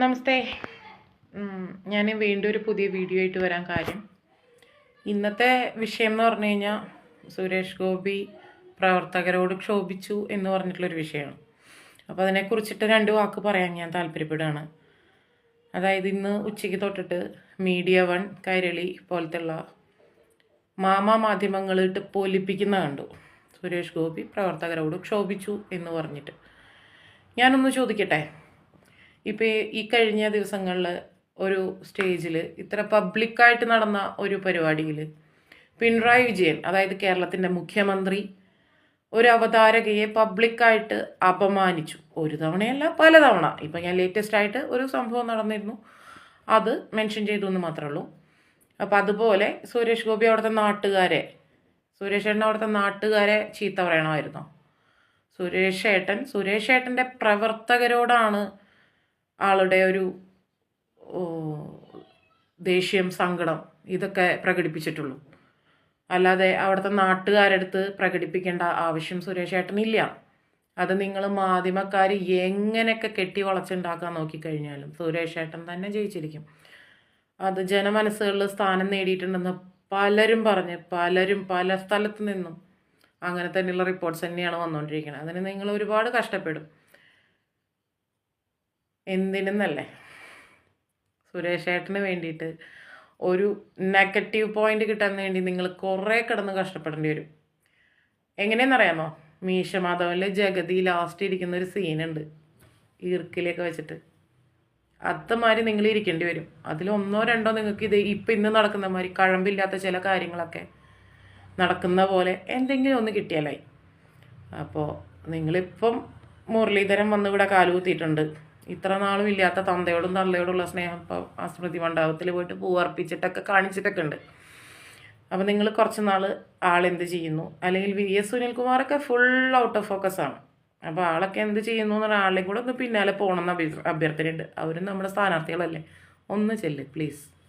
നമസ്തേ. ഞാൻ വീണ്ടും ഒരു പുതിയ വീഡിയോ ആയിട്ട് വരാൻ കാര്യം. ഇന്നത്തെ വിഷയം എന്ന് പറഞ്ഞു കഴിഞ്ഞാൽ സുരേഷ് ഗോപി പ്രവർത്തകരോട് ക്ഷോഭിച്ചു എന്ന് പറഞ്ഞിട്ടുള്ളൊരു വിഷയമാണ്. അപ്പോൾ അതിനെക്കുറിച്ചിട്ട് രണ്ട് വാക്ക് പറയാൻ ഞാൻ താല്പര്യപ്പെടുകയാണ്. അതായത് ഇന്ന് ഉച്ചയ്ക്ക് തൊട്ടിട്ട് മീഡിയ വൺ കൈരളി പോലത്തെയുള്ള മാമാ മാധ്യമങ്ങളിട്ട് പൊലിപ്പിക്കുന്ന കണ്ടു. സുരേഷ് ഗോപി പ്രവർത്തകരോട് ക്ഷോഭിച്ചു എന്ന് പറഞ്ഞിട്ട്. ഞാനൊന്ന് ചോദിക്കട്ടെ? ഇപ്പോൾ ഈ കഴിഞ്ഞ ദിവസങ്ങളിൽ ഒരു സ്റ്റേജിൽ ഇത്ര പബ്ലിക്കായിട്ട് നടന്ന ഒരു പരിപാടിയിൽ പിണറായി വിജയൻ അതായത് കേരളത്തിന്റെ മുഖ്യമന്ത്രി ഒരു അവതാരകയെ പബ്ലിക്കായിട്ട് അപമാനിച്ചു. ഒരു തവണയല്ല പലതവണ ഇപ്പം ഞാൻ ലേറ്റസ്റ്റ് ആയിട്ട് ഒരു സംഭവം നടന്നിരുന്നു. അത് മെൻഷൻ ചെയ്തു എന്ന് മാത്രമേ ഉള്ളൂ. അപ്പം അതുപോലെ സുരേഷ് ഗോപി അവിടുത്തെ നാട്ടുകാരെ സുരേഷ് ഏട്ടൻ അവിടുത്തെ നാട്ടുകാരെ ചീത്ത പറയണമായിരുന്നു. സുരേഷ് ഏട്ടൻ സുരേഷ് ഏട്ടന്റെ പ്രവർത്തകരോടാണ് ആളുടെ ഒരു ദേഷ്യം സങ്കടം ഇതൊക്കെ പ്രകടിപ്പിച്ചിട്ടുള്ളൂ. അല്ലാതെ അവിടുത്തെ നാട്ടുകാരടുത്ത് പ്രകടിപ്പിക്കേണ്ട ആവശ്യം സുരേഷ് ഏട്ടനില്ല. അത് നിങ്ങൾ മാധ്യമക്കാർ എങ്ങനെയൊക്കെ കെട്ടി വളച്ചുണ്ടാക്കാൻ നോക്കിക്കഴിഞ്ഞാലും സുരേഷ് ഏട്ടൻ തന്നെ ജയിച്ചിരിക്കും. അത് ജനമനസ്സുകളിൽ സ്ഥാനം നേടിയിട്ടുണ്ടെന്ന് പലരും പറഞ്ഞ് പലരും പല സ്ഥലത്ത് നിന്നും അങ്ങനെ തന്നെയുള്ള റിപ്പോർട്ട്സ് തന്നെയാണ് വന്നുകൊണ്ടിരിക്കുന്നത്. അതിന് നിങ്ങൾ ഒരുപാട് കഷ്ടപ്പെടും. എന്തിനെന്നല്ലേ? സുരേഷ് ഏട്ടന് വേണ്ടിയിട്ട് ഒരു നെഗറ്റീവ് പോയിന്റ് കിട്ടാൻ വേണ്ടി നിങ്ങൾ കുറേ കിടന്ന് കഷ്ടപ്പെടേണ്ടി വരും. എങ്ങനെയെന്നറിയാമോ മീശ മാധവനിലെ ജഗതി ലാസ്റ്റ് ഇരിക്കുന്ന ഒരു സീനുണ്ട് ഈർക്കിലൊക്കെ വെച്ചിട്ട്. അത്തമാതിരി നിങ്ങൾ ഇരിക്കേണ്ടി വരും. അതിലൊന്നോ രണ്ടോ നിങ്ങൾക്ക് ഇത് ഇപ്പം ഇന്ന് നടക്കുന്ന മാതിരി കഴമ്പില്ലാത്ത ചില കാര്യങ്ങളൊക്കെ നടക്കുന്ന പോലെ എന്തെങ്കിലും ഒന്ന് കിട്ടിയാലായി. അപ്പോൾ നിങ്ങളിപ്പം മുരളീധരൻ വന്ന് ഇവിടെ കാലുകുത്തിയിട്ടുണ്ട് ഇത്ര നാളും ഇല്ലാത്ത തന്തയോടും തള്ളയോടുള്ള സ്നേഹം ഇപ്പോൾ ആ സ്മൃതി മണ്ഡപത്തിൽ പോയിട്ട് പൂവർപ്പിച്ചിട്ടൊക്കെ കാണിച്ചിട്ടൊക്കെ ഉണ്ട് അപ്പോൾ നിങ്ങൾ കുറച്ച് നാൾ ആളെന്ത് ചെയ്യുന്നു? അല്ലെങ്കിൽ വി എസ് സുനിൽകുമാറൊക്കെ ഫുൾ ഔട്ട് ഓഫ് ഫോക്കസ് ആണ്. അപ്പോൾ ആളൊക്കെ എന്ത് ചെയ്യുന്നു എന്നുള്ള ആളെയും കൂടെ ഒന്ന് പിന്നാലെ പോകണം എന്ന് അഭ്യർത്ഥനയുണ്ട്. അവരും നമ്മുടെ സ്ഥാനാർത്ഥികളല്ലേ. ഒന്ന് ചെല്ല് പ്ലീസ്